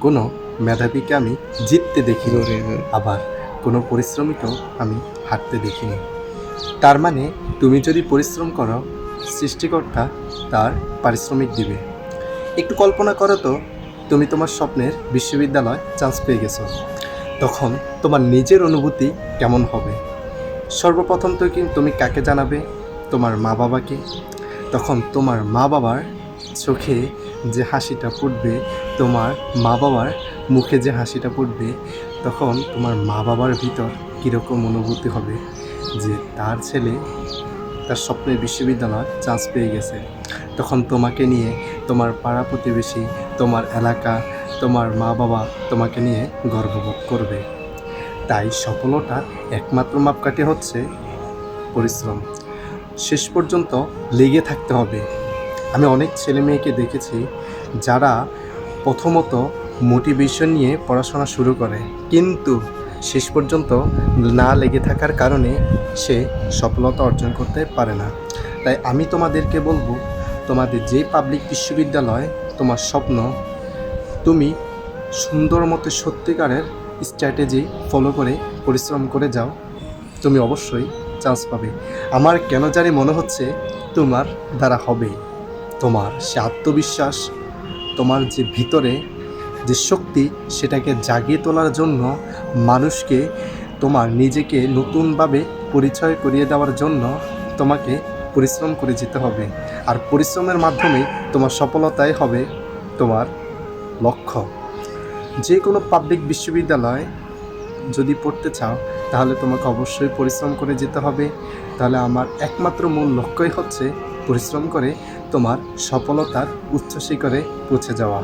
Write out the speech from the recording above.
কোনো মেধাবীকে আমি জিততে দেখিনি আবার কোনো পরিশ্রমীকেও আমি হাঁটতে দেখিনি তার মানে তুমি যদি পরিশ্রম করো, সৃষ্টিকর্তা তার পারিশ্রমিক দিবে। একটু কল্পনা করো তো, তুমি তোমার স্বপ্নের বিশ্ববিদ্যালয় চান্স পেয়ে গেছো। তখন তোমার নিজের অনুভূতি কেমন হবে? সর্বপ্রথম তো তুমি কাকে জানাবে? তোমার মা বাবাকে। তখন তোমার মা বাবার চোখে যে হাসিটা ফুটবে তোমার মা বাবার মুখে যে হাসিটা ফুটবে, তখন তোমার মা বাবার ভিতর কীরকম অনুভূতি হবে যে তার ছেলে তার স্বপ্নের বিশ্ববিদ্যালয় চান্স পেয়ে গেছে। তখন তোমাকে নিয়ে তোমার পাড়া প্রতিবেশী, তোমার এলাকা, তোমার মা বাবা তোমাকে নিয়ে গর্ববোধ করবে। তাই সফলতার একমাত্র মাপকাঠি হচ্ছে পরিশ্রম। শেষ পর্যন্ত লেগে থাকতে হবে। আমি অনেক ছেলে মেয়েকে দেখেছি যারা প্রথমত মোটিভেশন নিয়ে পড়াশোনা শুরু করে। কিন্তু শেষ পর্যন্ত না লেগে থাকার কারণে সে সফলতা অর্জন করতে পারে না। তাই আমি তোমাদেরকে বলব, তোমাদের যে পাবলিক বিশ্ববিদ্যালয় তোমার স্বপ্ন, তুমি সুন্দর মতো সত্যিকারের স্ট্র্যাটেজি ফলো করে পরিশ্রম করে যাও, তুমি অবশ্যই চান্স পাবে। আমার কেন জানি মনে হচ্ছে তোমার দ্বারা হবে তোমার সে আত্মবিশ্বাস তোমার যে ভিতরে যে শক্তি, সেটাকে জাগিয়ে তোলার জন্য মানুষকে তোমার নিজেকে নতুনভাবে পরিচয় করিয়ে দেওয়ার জন্য তোমাকে পরিশ্রম করে যেতে হবে। আর পরিশ্রমের মাধ্যমে তোমার সফলতাই হবে তোমার লক্ষ্য। যে কোনো পাবলিক বিশ্ববিদ্যালয় যদি পড়তে চাও, তাহলে তোমাকে অবশ্যই পরিশ্রম করে যেতে হবে। তাহলে আমার একমাত্র মূল লক্ষ্যই হচ্ছে পরিশ্রম করে তোমার সফলতার উচ্চ শিখরে পৌঁছে যাওয়া।